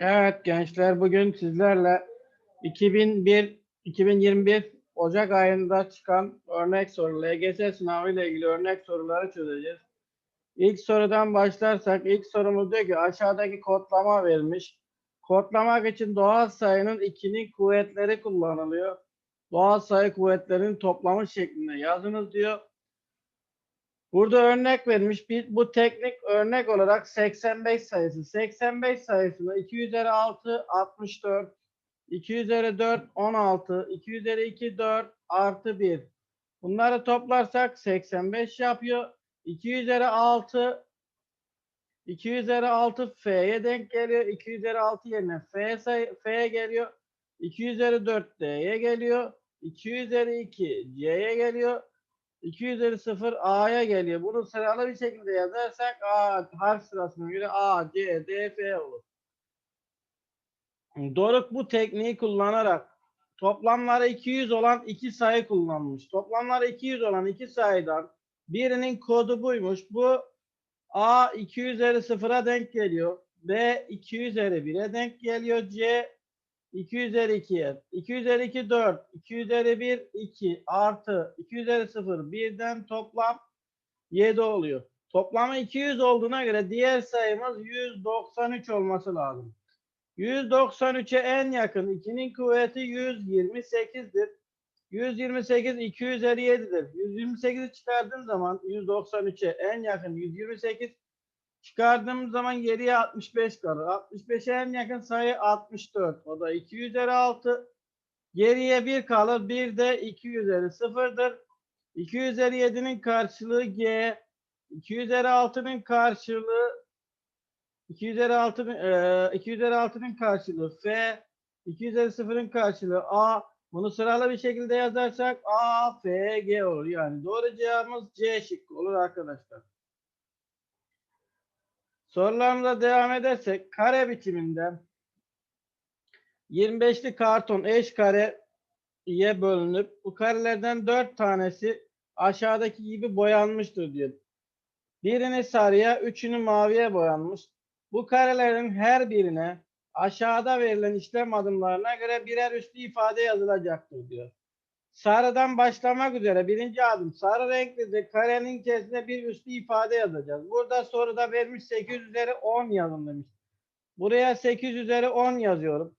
Evet gençler bugün sizlerle 2001 2021 Ocak ayında çıkan örnek soru LGS sınavı ile ilgili örnek soruları çözeceğiz. İlk sorudan başlarsak ilk sorumuz diyor ki aşağıdaki kodlama verilmiş. Kodlamak için doğal sayının 2'nin kuvvetleri kullanılıyor. Doğal sayı kuvvetlerinin toplamı şeklinde yazınız diyor. Burada örnek vermiş. Bir, bu teknik örnek olarak 85 sayısı. 85 sayısını 2 üzeri 6 64, 2 üzeri 4 16, 2 üzeri 2 4 artı 1. Bunları toplarsak 85 yapıyor. 2 üzeri 6 2 üzeri 6 F'ye denk geliyor. 2 üzeri 6 yerine F sayı F'ye geliyor. 2 üzeri 4 D'ye geliyor. 2 üzeri 2 C'ye geliyor. 2 üzeri 0 A'ya geliyor. Bunu sıralı bir şekilde yazarsak A harf sırasına göre A, C, D, F olur. Doruk bu tekniği kullanarak toplamları 200 olan iki sayı kullanmış. Toplamları 200 olan iki sayıdan birinin kodu buymuş. Bu A 2 üzeri 0'a denk geliyor. B 2 üzeri 1'e denk geliyor. C 2 üzeri 2'ye. 2 üzeri 2 4. 2 üzeri 1 2 artı 2 üzeri 0 birden toplam 7 oluyor. Toplamı 200 olduğuna göre diğer sayımız 193 olması lazım. 193'e en yakın 2'nin kuvveti 128'dir. 128 2 üzeri 7'dir. 128'i çıkardığım zaman 193'e en yakın 128 Çıkardığım zaman geriye 65 kalır. 65'e en yakın sayı 64. O da 2 üzeri 6. Geriye 1 kalır. 1 de 2 üzeri 0'dır. 2 üzeri 7'nin karşılığı G. 2 üzeri 6'nın karşılığı 2 üzeri 6'nın e, 2 üzeri 6'nın karşılığı F. 2 üzeri 0'ın karşılığı A. Bunu sıralı bir şekilde yazarsak A, F, G olur. Yani doğru cevabımız C şıkkı olur arkadaşlar. Sorularımıza devam edersek kare biçiminde 25'li karton eş kareye bölünüp bu karelerden 4 tanesi aşağıdaki gibi boyanmıştır diyor. Birini sarıya, üçünü maviye boyanmış. Bu karelerin her birine aşağıda verilen işlem adımlarına göre birer üslü ifade yazılacaktır diyor. Sarıdan başlamak üzere birinci adım sarı renkli karenin içerisinde bir üslü ifade yazacağız. Burada soruda vermiş 8 üzeri 10 yazın demiş. Buraya 8 üzeri 10 yazıyorum.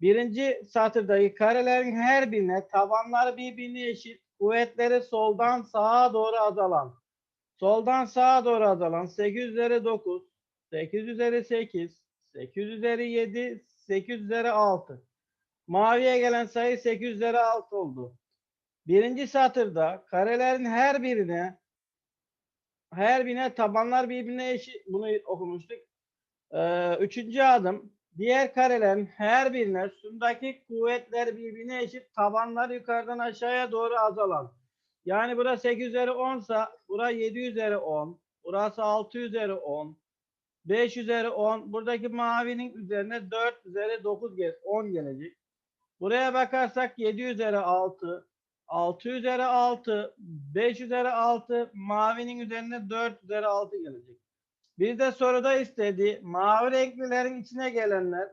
Birinci satırdaki karelerin her birine tabanları birbirine eşit, kuvvetleri soldan sağa doğru azalan. Soldan sağa doğru azalan 8 üzeri 9, 8 üzeri 8, 8 üzeri 7, 8 üzeri 6. Maviye gelen sayı 8 üzeri 6 oldu. Birinci satırda karelerin her birine her birine tabanlar birbirine eşit. Bunu okumuştuk. Ee, üçüncü adım diğer karelerin her birine sütundaki kuvvetler birbirine eşit. Tabanlar yukarıdan aşağıya doğru azalan. Yani burası 8 üzeri 10 sa burası 7 üzeri 10. Burası 6 üzeri 10. 5 üzeri 10. Buradaki mavinin üzerine 4 üzeri 9 gel 10 gelecek. Buraya bakarsak 7 üzeri 6. 6 üzeri 6, 5 üzeri 6, mavinin üzerine 4 üzeri 6 gelecek. Bir de soruda istediği mavi renklilerin içine gelenler,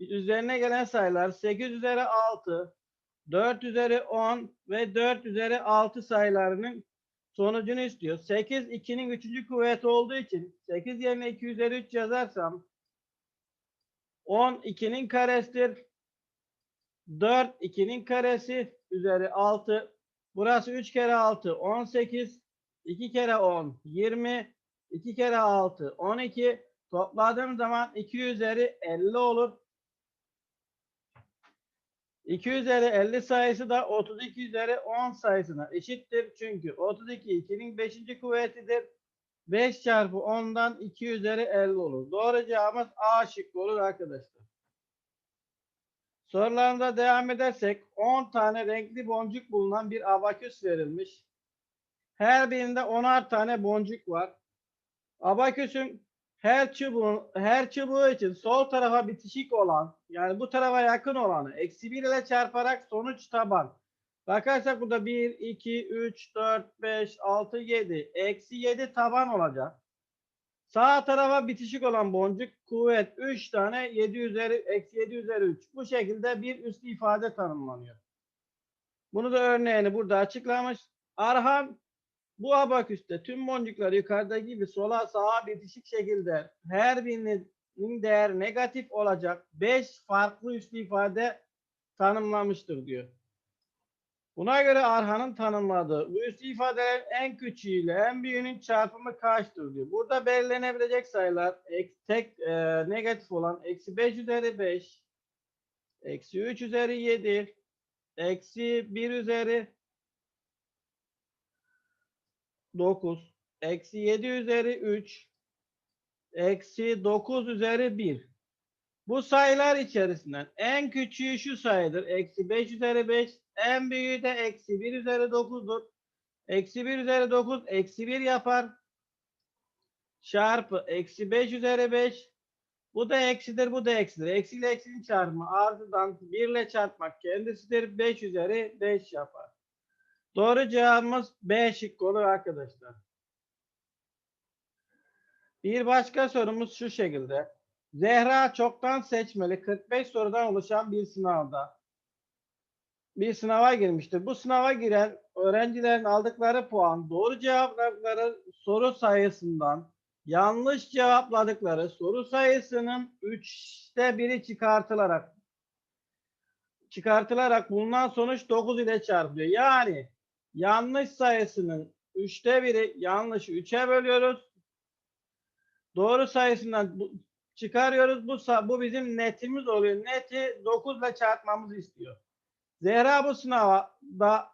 üzerine gelen sayılar 8 üzeri 6, 4 üzeri 10 ve 4 üzeri 6 sayılarının sonucunu istiyor. 8 2'nin 3. kuvveti olduğu için 8 yerine 2 üzeri 3 yazarsam 10 2'nin karesidir. 4 2'nin karesi üzeri 6. Burası 3 kere 6 18. 2 kere 10 20. 2 kere 6 12. Topladığım zaman 2 üzeri 50 olur. 2 üzeri 50 sayısı da 32 üzeri 10 sayısına eşittir. Çünkü 32 2'nin 5. kuvvetidir. 5 çarpı 10'dan 2 üzeri 50 olur. Doğru cevabımız A şıkkı olur arkadaşlar. Sorularımıza devam edersek 10 tane renkli boncuk bulunan bir abaküs verilmiş. Her birinde 10'ar tane boncuk var. Abaküsün her çubuğun her çubuğu için sol tarafa bitişik olan yani bu tarafa yakın olanı eksi 1 ile çarparak sonuç taban. Bakarsak burada 1, 2, 3, 4, 5, 6, 7. Eksi 7 taban olacak. Sağ tarafa bitişik olan boncuk kuvvet 3 tane 7 üzeri eksi 7 üzeri 3. Bu şekilde bir üstü ifade tanımlanıyor. Bunu da örneğini burada açıklamış. Arhan bu abaküste tüm boncuklar yukarıdaki gibi sola sağa bitişik şekilde her birinin değer negatif olacak 5 farklı üslü ifade tanımlamıştır diyor. Buna göre Arhan'ın tanımladığı üslü ifadelerin en küçüğüyle en büyüğünün çarpımı kaçtır diyor. Burada belirlenebilecek sayılar ek- tek e, negatif olan eksi 5 üzeri 5, eksi 3 üzeri 7, eksi 1 üzeri 9, eksi 7 üzeri 3, eksi 9 üzeri 1. Bu sayılar içerisinden en küçüğü şu sayıdır. Eksi 5 üzeri 5. En büyüğü de eksi 1 üzeri 9'dur. Eksi 1 üzeri 9 eksi 1 yapar. Çarpı eksi 5 üzeri 5. Bu da eksidir, bu da eksidir. Eksi ile eksinin çarpımı artıdan 1 ile çarpmak kendisidir. 5 üzeri 5 yapar. Doğru cevabımız B şıkkı olur arkadaşlar. Bir başka sorumuz şu şekilde. Zehra çoktan seçmeli 45 sorudan oluşan bir sınavda bir sınava girmiştir. Bu sınava giren öğrencilerin aldıkları puan doğru cevapladıkları soru sayısından yanlış cevapladıkları soru sayısının 3'te biri çıkartılarak çıkartılarak bulunan sonuç 9 ile çarpılıyor. Yani yanlış sayısının 3'te biri yanlışı 3'e bölüyoruz. Doğru sayısından bu, çıkarıyoruz. Bu, bu bizim netimiz oluyor. Neti 9 ile çarpmamızı istiyor. Zehra bu sınava da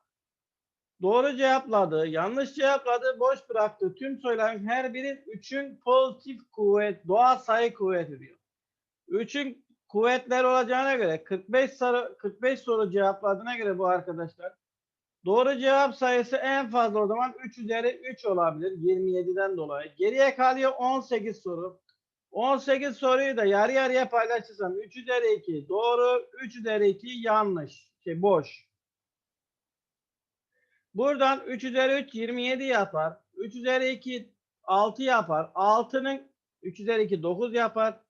doğru cevapladı, yanlış cevapladı, boş bıraktı. Tüm soruların her biri 3'ün pozitif kuvvet, doğal sayı kuvveti diyor. 3'ün kuvvetler olacağına göre 45 soru 45 soru cevapladığına göre bu arkadaşlar doğru cevap sayısı en fazla o zaman 3 üzeri 3 olabilir 27'den dolayı. Geriye kalıyor 18 soru. 18 soruyu da yarı yarıya paylaşırsam 3 üzeri 2 doğru, 3 üzeri 2 yanlış. Şey boş. Buradan 3 üzeri 3 27 yapar. 3 üzeri 2 6 yapar. 6'nın 3 üzeri 2 9 yapar.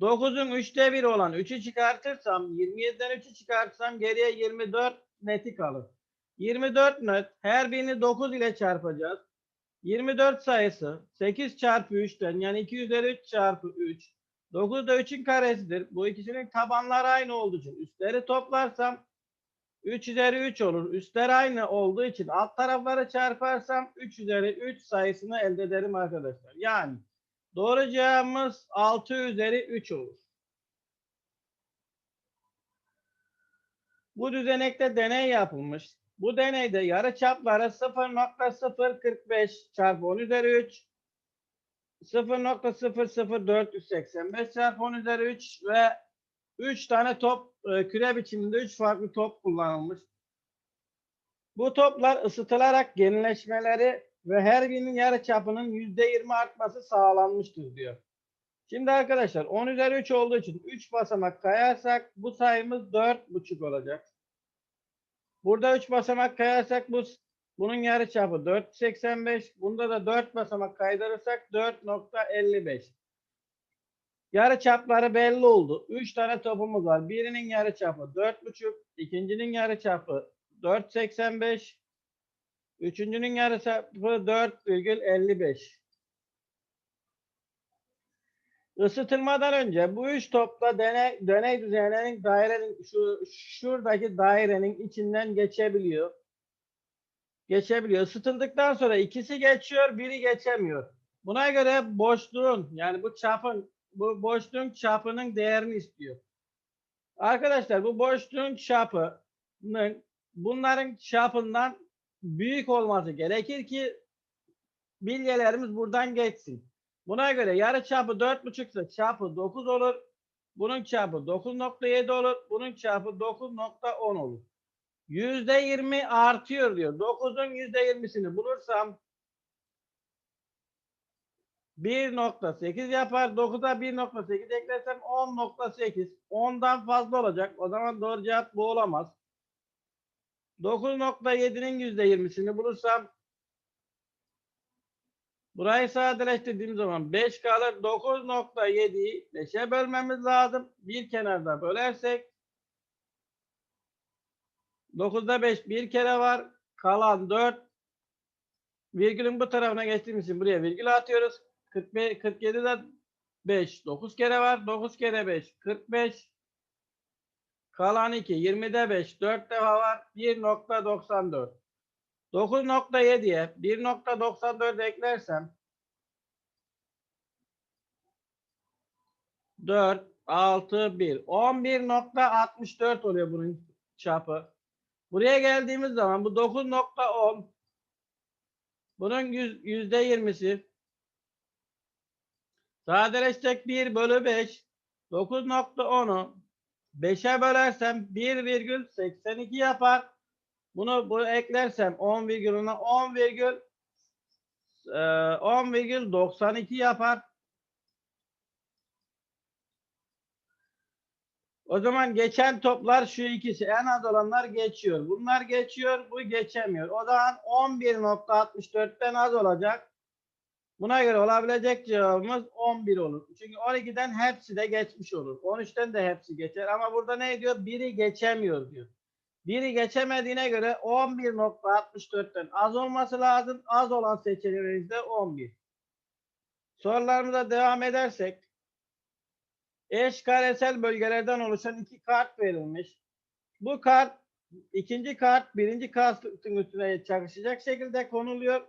9'un 3'te 1 olan 3'ü çıkartırsam 27'den 3'ü çıkartırsam geriye 24 neti kalır. 24 net her birini 9 ile çarpacağız. 24 sayısı 8 çarpı 3'ten yani 2 üzeri 3 çarpı 3. 9 da 3'ün karesidir. Bu ikisinin tabanları aynı olduğu için üstleri toplarsam 3 üzeri 3 olur. Üstler aynı olduğu için alt tarafları çarparsam 3 üzeri 3 sayısını elde ederim arkadaşlar. Yani doğru cevabımız 6 üzeri 3 olur. Bu düzenekte deney yapılmış. Bu deneyde yarı çapları 0.045 çarpı 10 üzeri 3 0.00485 çarpı 10 üzeri 3 ve 3 tane top e, küre biçiminde 3 farklı top kullanılmış. Bu toplar ısıtılarak yenileşmeleri ve her birinin yarı çapının %20 artması sağlanmıştır diyor. Şimdi arkadaşlar 10 üzeri 3 olduğu için 3 basamak kayarsak bu sayımız 4,5 olacak. Burada 3 basamak kayarsak bu bunun yarıçapı 4.85. Bunda da 4 basamak kaydırırsak 4.55. Yarıçapları belli oldu. 3 tane topumuz var. Birinin yarıçapı 4.5, ikincinin yarıçapı 4.85, üçüncünün yarıçapı 4,55. Isıtılmadan önce bu üç topla deney, deney düzenlerinin dairenin şu şuradaki dairenin içinden geçebiliyor. Geçebiliyor. Isıtıldıktan sonra ikisi geçiyor, biri geçemiyor. Buna göre boşluğun yani bu çapın bu boşluğun çapının değerini istiyor. Arkadaşlar bu boşluğun çapının bunların çapından büyük olması gerekir ki bilyelerimiz buradan geçsin. Buna göre yarı çapı 4,5 ise çapı 9 olur. Bunun çapı 9.7 olur. Bunun çapı 9.10 olur. %20 artıyor diyor. 9'un %20'sini bulursam 1.8 yapar. 9'a 1.8 eklersem 10.8. 10'dan fazla olacak. O zaman doğru cevap bu olamaz. 9.7'nin %20'sini bulursam Burayı sadeleştirdiğim zaman 5 kalır. 9.7'yi 5'e bölmemiz lazım. Bir kenarda bölersek 9'da 5 bir kere var. Kalan 4. Virgülün bu tarafına geçtiğimiz için buraya virgül atıyoruz. 45, 47'de 5 9 kere var. 9 kere 5 45. Kalan 2 20'de 5 4 defa var. 1.94. 9.7'ye 1.94 eklersem 4, 6, 1. 11.64 oluyor bunun çapı. Buraya geldiğimiz zaman bu 9.10 bunun yüz- yüzde yirmisi sadeleşecek 1 bölü 5 9.10'u 5'e bölersem 1,82 yapar. Bunu bu eklersem 10 virgülüne 10 virgül e, 10,92 yapar. O zaman geçen toplar şu ikisi. En az olanlar geçiyor. Bunlar geçiyor, bu geçemiyor. O zaman 11.64'ten az olacak. Buna göre olabilecek cevabımız 11 olur. Çünkü 12'den hepsi de geçmiş olur. 13'ten de hepsi geçer. Ama burada ne diyor? Biri geçemiyor diyor. Biri geçemediğine göre 11.64'ten az olması lazım. Az olan seçeneğimiz de 11. Sorularımıza devam edersek eş karesel bölgelerden oluşan iki kart verilmiş. Bu kart ikinci kart birinci kartın üstüne çakışacak şekilde konuluyor.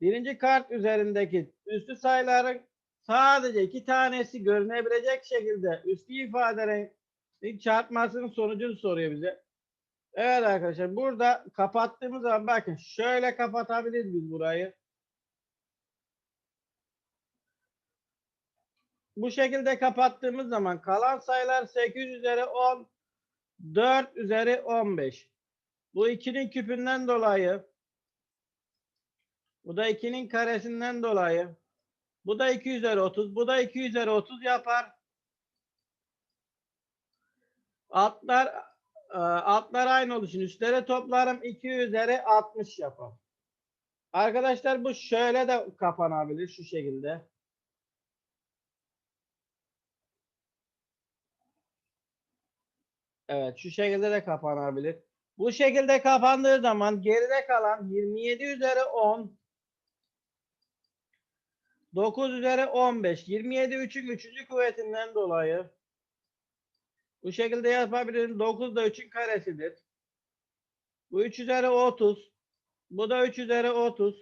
Birinci kart üzerindeki üstü sayıların sadece iki tanesi görünebilecek şekilde üstü ifadelerin çarpmasının sonucunu soruyor bize. Evet arkadaşlar burada kapattığımız zaman bakın şöyle kapatabiliriz biz burayı. Bu şekilde kapattığımız zaman kalan sayılar 8 üzeri 10, 4 üzeri 15. Bu 2'nin küpünden dolayı bu da 2'nin karesinden dolayı bu da 2 üzeri 30, bu da 2 üzeri 30 yapar. Altlar e, altlar aynı olduğu için üstlere toplarım 2 üzeri 60 yapar. Arkadaşlar bu şöyle de kapanabilir şu şekilde. Evet şu şekilde de kapanabilir. Bu şekilde kapandığı zaman geride kalan 27 üzeri 10 9 üzeri 15 27 3'ün 3. kuvvetinden dolayı bu şekilde yapabilirim. 9 da 3'ün karesidir. Bu 3 üzeri 30. Bu da 3 üzeri 30.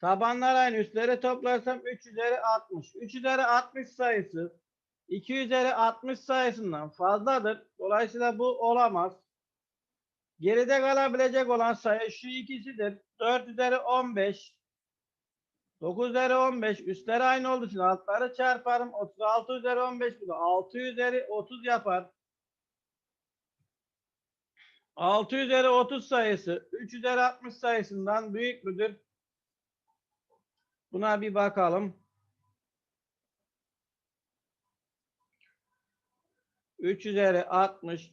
Tabanlar aynı. Üstleri toplarsam 3 üzeri 60. 3 üzeri 60 sayısı 2 üzeri 60 sayısından fazladır. Dolayısıyla bu olamaz. Geride kalabilecek olan sayı şu ikisidir. 4 üzeri 15. 9 üzeri 15. Üstleri aynı olduğu için altları çarparım. 36 üzeri 15 bu da 6 üzeri 30 yapar. 6 üzeri 30 sayısı 3 üzeri 60 sayısından büyük müdür? Buna bir bakalım. 3 üzeri 60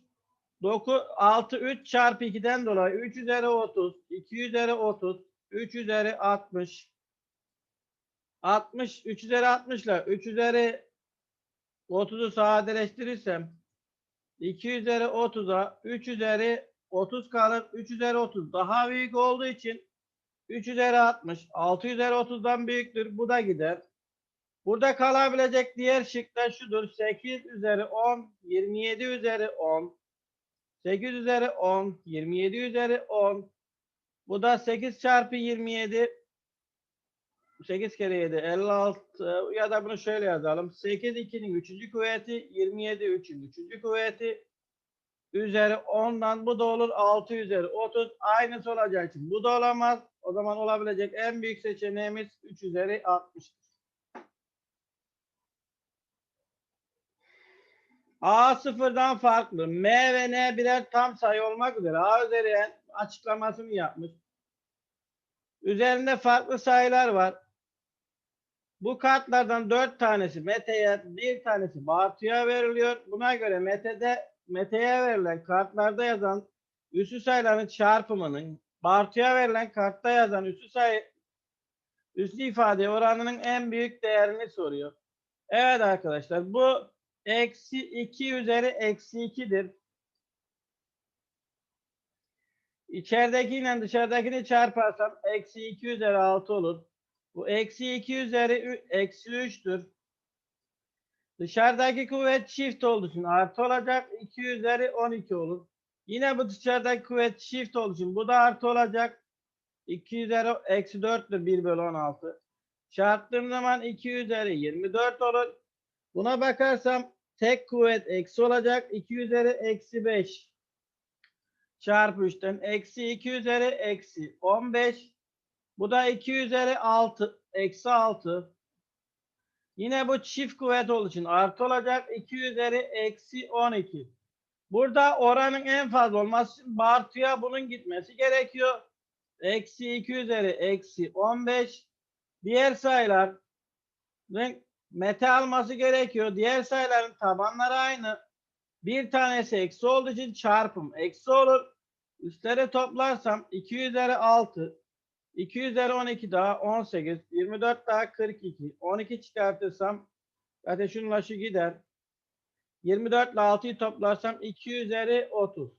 9 6 3 çarpı 2'den dolayı 3 üzeri 30 2 üzeri 30 3 üzeri 60 60 3 üzeri 60 ile 3 üzeri 30'u sadeleştirirsem 2 üzeri 30'a 3 üzeri 30 kalır. 3 üzeri 30 daha büyük olduğu için 3 üzeri 60 6 üzeri 30'dan büyüktür. Bu da gider. Burada kalabilecek diğer şık da şudur. 8 üzeri 10 27 üzeri 10 8 üzeri 10 27 üzeri 10 bu da 8 çarpı 27 8 kere 7 56 ya da bunu şöyle yazalım. 8 2'nin 3. kuvveti 27 3'ün 3. kuvveti üzeri 10'dan bu da olur 6 üzeri 30 aynısı olacağı için bu da olamaz. O zaman olabilecek en büyük seçeneğimiz 3 üzeri 60. A sıfırdan farklı. M ve N birer tam sayı olmak üzere A üzeri N açıklamasını yapmış. Üzerinde farklı sayılar var. Bu kartlardan dört tanesi Mete'ye, bir tanesi Bartu'ya veriliyor. Buna göre Mete'de Mete'ye verilen kartlarda yazan üssü sayıların çarpımının Bartu'ya verilen kartta yazan üssü sayı Üslü ifade oranının en büyük değerini soruyor. Evet arkadaşlar bu eksi 2 üzeri eksi 2'dir. İçeridekiyle dışarıdakini çarparsam eksi 2 üzeri 6 olur. Bu eksi 2 üzeri eksi 3'tür. Dışarıdaki kuvvet çift olduğu için artı olacak. 2 üzeri 12 olur. Yine bu dışarıdaki kuvvet çift olduğu için bu da artı olacak. 2 üzeri eksi 4'tür 1 bölü 16. Çarptığım zaman 2 üzeri 24 olur. Buna bakarsam tek kuvvet eksi olacak. 2 üzeri eksi 5 çarpı 3'ten eksi 2 üzeri eksi 15. Bu da 2 üzeri 6 eksi 6. Yine bu çift kuvvet olduğu için artı olacak. 2 üzeri eksi 12. Burada oranın en fazla olması için Bartu'ya bunun gitmesi gerekiyor. Eksi 2 üzeri eksi 15. Diğer sayılar mete alması gerekiyor. Diğer sayıların tabanları aynı. Bir tanesi eksi olduğu için çarpım eksi olur. Üstleri toplarsam 2 üzeri 6. 2 üzeri 12 daha 18. 24 daha 42. 12 çıkartırsam zaten şununla şu gider. 24 ile 6'yı toplarsam 2 üzeri 30.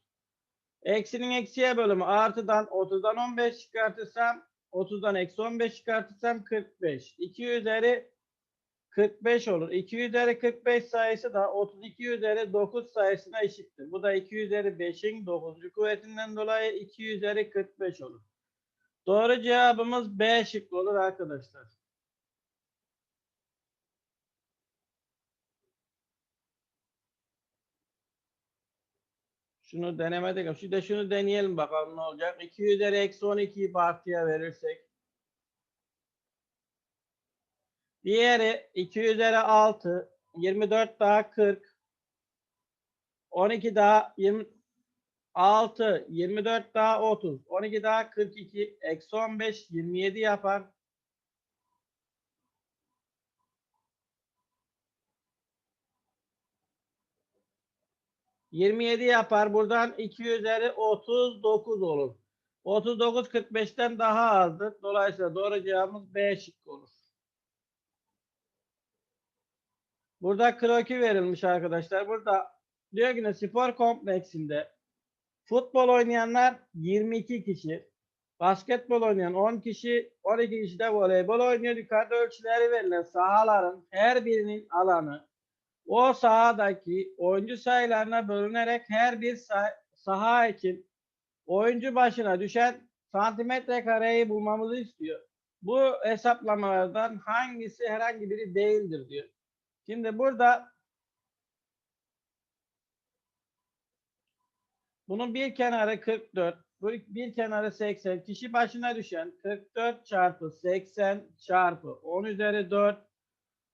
Eksinin eksiye bölümü artıdan 30'dan 15 çıkartırsam 30'dan eksi 15 çıkartırsam 45. 2 üzeri 45 olur. 2 üzeri 45 sayısı da 32 üzeri 9 sayısına eşittir. Bu da 2 üzeri 5'in 9. kuvvetinden dolayı 2 üzeri 45 olur. Doğru cevabımız B şıkkı olur arkadaşlar. Şunu denemedik. Şu da şunu deneyelim bakalım ne olacak. 2 üzeri eksi 12'yi partiye verirsek. Diğeri 2 üzeri 6. 24 daha 40. 12 daha 26. 24 daha 30. 12 daha 42. Eksi 15. 27 yapar. Yirmi yedi yapar. Buradan 2 üzeri 39 olur. 39 45'ten daha azdır. Dolayısıyla doğru cevabımız B şıkkı olur. Burada kroki verilmiş arkadaşlar. Burada diyor ki spor kompleksinde futbol oynayanlar 22 kişi, basketbol oynayan 10 kişi, 12 kişi de voleybol oynuyor. Yukarıda ölçüleri verilen sahaların her birinin alanı o sahadaki oyuncu sayılarına bölünerek her bir sah- saha için oyuncu başına düşen santimetre kareyi bulmamızı istiyor. Bu hesaplamalardan hangisi herhangi biri değildir diyor. Şimdi burada bunun bir kenarı 44, bu bir kenarı 80. Kişi başına düşen 44 çarpı 80 çarpı 10 üzeri 4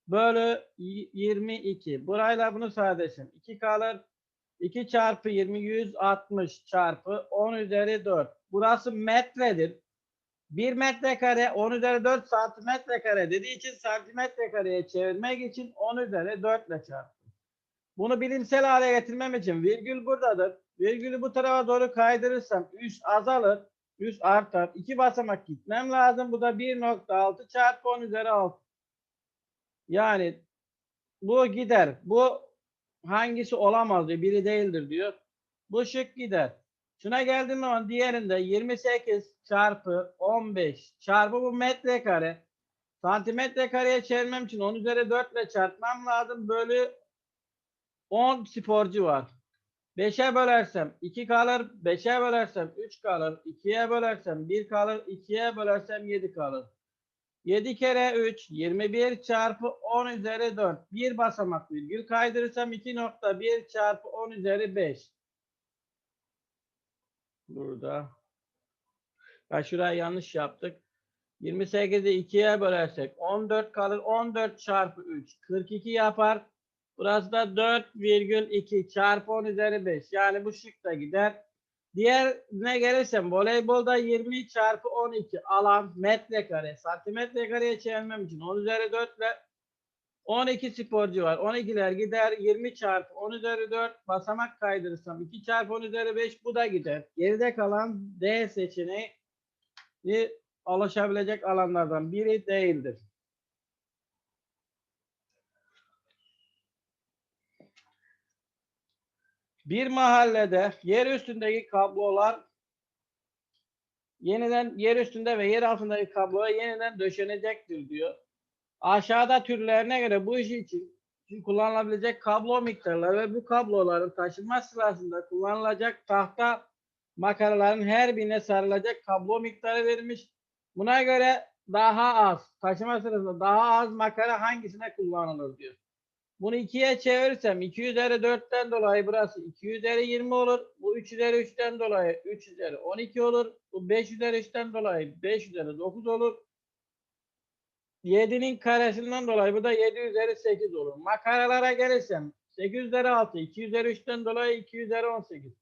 bölü y- 22. Burayla bunu sadeleşin. 2 kalır. 2 çarpı 20 160 çarpı 10 üzeri 4. Burası metredir. 1 metrekare 10 üzeri 4 santimetre kare dediği için santimetre kareye çevirmek için 10 üzeri 4 ile çarptım. Bunu bilimsel hale getirmem için virgül buradadır. Virgülü bu tarafa doğru kaydırırsam üst azalır. Üst artar. 2 basamak gitmem lazım. Bu da 1.6 çarpı 10 üzeri 6. Yani bu gider. Bu hangisi olamaz diyor. Biri değildir diyor. Bu şık gider. Şuna geldiğim zaman diğerinde 28 çarpı 15 çarpı bu metrekare. Santimetre kareye çevirmem için 10 üzeri 4 ile çarpmam lazım. Bölü 10 sporcu var. 5'e bölersem 2 kalır. 5'e bölersem 3 kalır. 2'ye bölersem 1 kalır. 2'ye bölersem 7 kalır. 7 kere 3 21 çarpı 10 üzeri 4. Bir basamak virgül kaydırırsam 2.1 çarpı 10 üzeri 5. Burada. Ya şurayı yanlış yaptık. 28'i 2'ye bölersek 14 kalır. 14 çarpı 3 42 yapar. Burası da 4,2 çarpı 10 üzeri 5. Yani bu şık da gider. Diğerine gelirsem voleybolda 20 çarpı 12 alan metrekare. Santimetre kareye çevirmem için 10 üzeri 4 ile 12 sporcu var. 12'ler gider. 20 çarpı 10 üzeri 4 basamak kaydırırsam 2 çarpı 10 üzeri 5 bu da gider. Geride kalan D seçeneği ulaşabilecek alanlardan biri değildir. Bir mahallede yer üstündeki kablolar yeniden yer üstünde ve yer altındaki kablolar yeniden döşenecektir diyor. Aşağıda türlerine göre bu iş için kullanılabilecek kablo miktarları ve bu kabloların taşınma sırasında kullanılacak tahta makaraların her birine sarılacak kablo miktarı verilmiş. Buna göre daha az, taşıma sırasında daha az makara hangisine kullanılır diyor. Bunu ikiye çevirirsem 2 üzeri 4'ten dolayı burası 2 üzeri 20 olur. Bu 3 üzeri 3'ten dolayı 3 üzeri 12 olur. Bu 5 üzeri 3'ten dolayı 5 üzeri 9 olur. 7'nin karesinden dolayı bu da 7 üzeri 8 olur. Makaralara gelirsem 8 üzeri 6, 2 üzeri 3'ten dolayı 2 üzeri 18.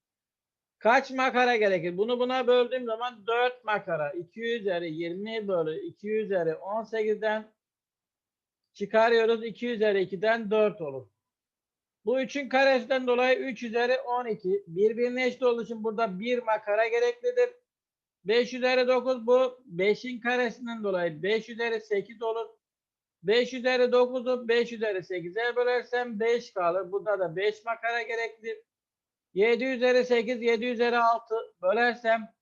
Kaç makara gerekir? Bunu buna böldüğüm zaman 4 makara. 2 üzeri 20 bölü 2 üzeri 18'den çıkarıyoruz. 2 üzeri 2'den 4 olur. Bu 3'ün karesinden dolayı 3 üzeri 12. Birbirine eşit olduğu için burada 1 makara gereklidir. 5 üzeri 9 bu. 5'in karesinden dolayı 5 üzeri 8 olur. 5 üzeri 9'u 5 üzeri 8'e bölersem 5 kalır. Burada da 5 makara gereklidir. 7 üzeri 8, 7 üzeri 6 bölersem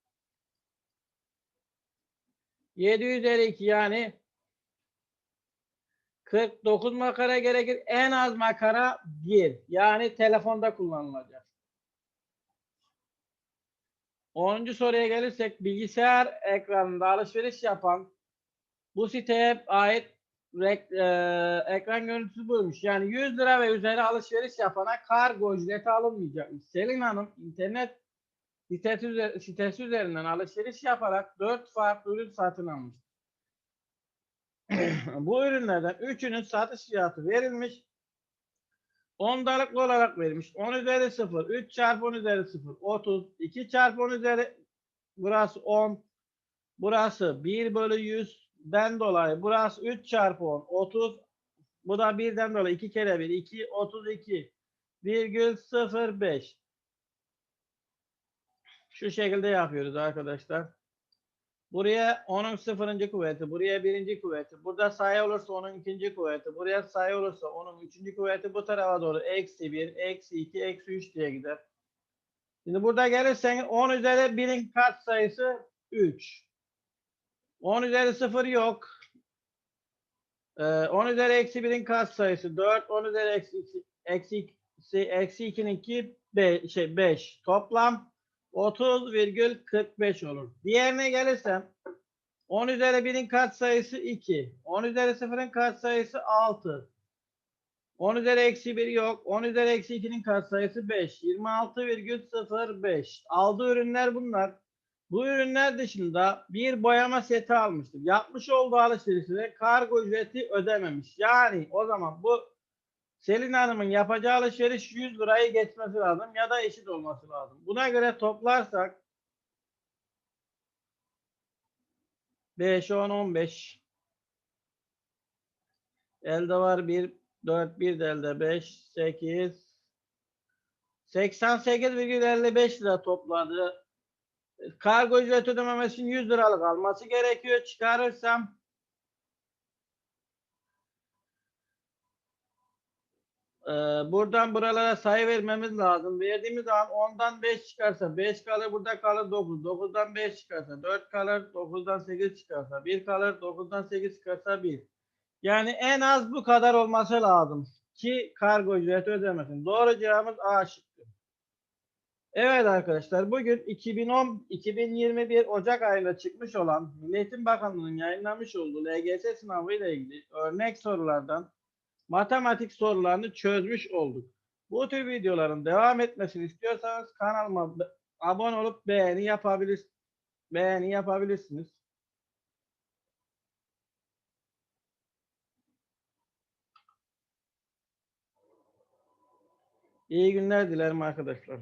7 üzeri 2 yani 49 makara gerekir. En az makara 1. Yani telefonda kullanılacak. 10. soruya gelirsek bilgisayar ekranında alışveriş yapan bu siteye ait rek- e, ekran görüntüsü buymuş. Yani 100 lira ve üzeri alışveriş yapana kargo ücreti alınmayacakmış. Selin Hanım internet sitesi, sitesi üzerinden alışveriş yaparak 4 farklı ürün satın almış. bu ürünlerden üçünün satış fiyatı verilmiş. Ondalıklı olarak verilmiş. 10 üzeri 0, 3 çarpı 10 üzeri 0, 30, 2 çarpı 10 üzeri burası 10, burası 1 bölü 100'den dolayı burası 3 çarpı 10, 30, bu da 1'den dolayı 2 kere 1, 2, 32, virgül 05. Şu şekilde yapıyoruz arkadaşlar. Buraya onun sıfırıncı kuvveti, buraya birinci kuvveti. Burada sayı olursa onun ikinci kuvveti. Buraya sayı olursa onun üçüncü kuvveti bu tarafa doğru eksi bir, eksi iki, eksi üç diye gider. Şimdi burada gelirsen 10 üzeri 1'in kat sayısı 3. 10 üzeri 0 yok. Ee, 10 üzeri eksi 1'in kat sayısı 4. 10 üzeri eksi eksi eksi 2'nin 2 5 şey 5. Toplam 30,45 olur. Diğerine gelirsem 10 üzeri 1'in katsayısı 2. 10 üzeri 0'ın katsayısı 6. 10 üzeri eksi 1 yok. 10 üzeri eksi 2'nin katsayısı 5. 26,05. Aldığı ürünler bunlar. Bu ürünler dışında bir boyama seti almıştır. Yapmış olduğu alışverişte kargo ücreti ödememiş. Yani o zaman bu Selin Hanım'ın yapacağı alışveriş 100 lirayı geçmesi lazım ya da eşit olması lazım. Buna göre toplarsak 5, 10, 15 elde var 1, 4, 1 de elde 5, 8 88,55 lira topladı. Kargo ücreti ödememesi için 100 liralık alması gerekiyor. Çıkarırsam Ee, buradan buralara sayı vermemiz lazım. Verdiğimiz zaman 10'dan 5 çıkarsa 5 kalır burada kalır 9. 9'dan 5 çıkarsa 4 kalır 9'dan 8 çıkarsa 1 kalır 9'dan 8 çıkarsa 1. Yani en az bu kadar olması lazım ki kargo ücreti ödemesin. Doğru cevabımız A şıkkı. Evet arkadaşlar bugün 2010 2021 Ocak ayında çıkmış olan Milli Eğitim Bakanlığı'nın yayınlamış olduğu LGS sınavı ile ilgili örnek sorulardan matematik sorularını çözmüş olduk. Bu tür videoların devam etmesini istiyorsanız kanalıma abone olup beğeni yapabilir beğeni yapabilirsiniz. İyi günler dilerim arkadaşlar.